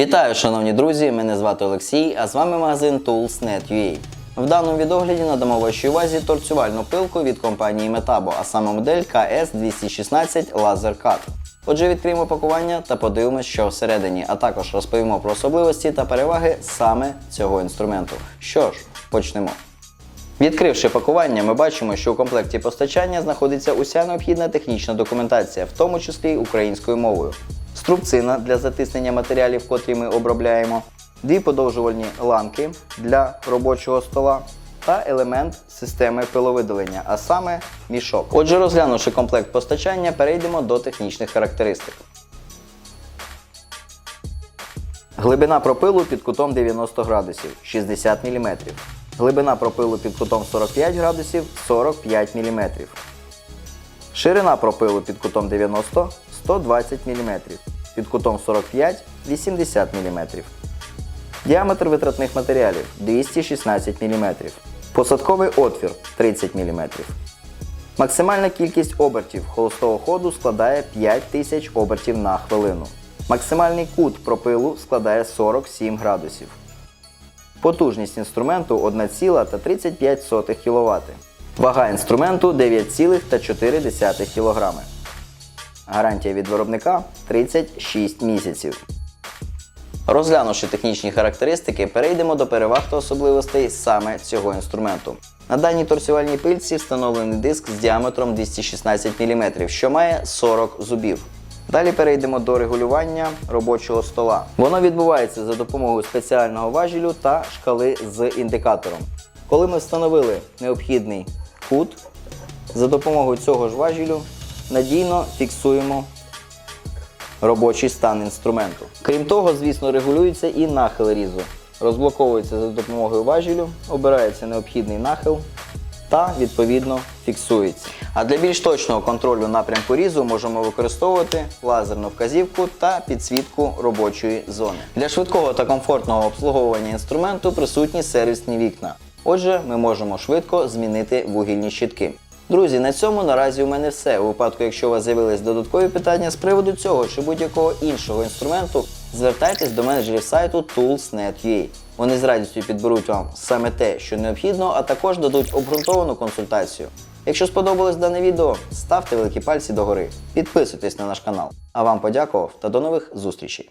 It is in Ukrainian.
Вітаю, шановні друзі! Мене звати Олексій, а з вами магазин Tools.net.ua. В даному відогляді надамо вашій увазі торцювальну пилку від компанії Metabo, а саме модель KS216 Laser Cut. Отже, відкриємо пакування та подивимося, що всередині, а також розповімо про особливості та переваги саме цього інструменту. Що ж, почнемо. Відкривши пакування, ми бачимо, що у комплекті постачання знаходиться уся необхідна технічна документація, в тому числі українською мовою. Струбцина для затиснення матеріалів, котрі ми обробляємо, дві подовжувальні ланки для робочого стола та елемент системи пиловидалення, а саме мішок. Отже, розглянувши комплект постачання, перейдемо до технічних характеристик. Глибина пропилу під кутом 90 градусів 60 мм. Глибина пропилу під кутом 45 градусів 45 мм. Ширина пропилу під кутом 90 120 мм. Під кутом 45 80 мм. Діаметр витратних матеріалів 216 мм. Посадковий отвір 30 мм. Максимальна кількість обертів холостого ходу складає 5000 обертів на хвилину. Максимальний кут пропилу складає 47 градусів. Потужність інструменту 1,35 кВт. Вага інструменту 9,4 кг. Гарантія від виробника 36 місяців. Розглянувши технічні характеристики, перейдемо до переваг та особливостей саме цього інструменту. На даній торсювальній пильці встановлений диск з діаметром 216 мм, що має 40 зубів. Далі перейдемо до регулювання робочого стола. Воно відбувається за допомогою спеціального важелю та шкали з індикатором. Коли ми встановили необхідний кут, за допомогою цього ж важелю надійно фіксуємо робочий стан інструменту. Крім того, звісно, регулюється і нахил різу. Розблоковується за допомогою важелю, обирається необхідний нахил та відповідно фіксується. А для більш точного контролю напрямку різу можемо використовувати лазерну вказівку та підсвітку робочої зони. Для швидкого та комфортного обслуговування інструменту присутні сервісні вікна. Отже, ми можемо швидко змінити вугільні щітки. Друзі, на цьому наразі у мене все. У випадку, якщо у вас з'явились додаткові питання з приводу цього чи будь-якого іншого інструменту, звертайтесь до менеджерів сайту Tools.net.ua. Вони з радістю підберуть вам саме те, що необхідно, а також дадуть обґрунтовану консультацію. Якщо сподобалось дане відео, ставте великі пальці догори, підписуйтесь на наш канал. А вам подякував та до нових зустрічей!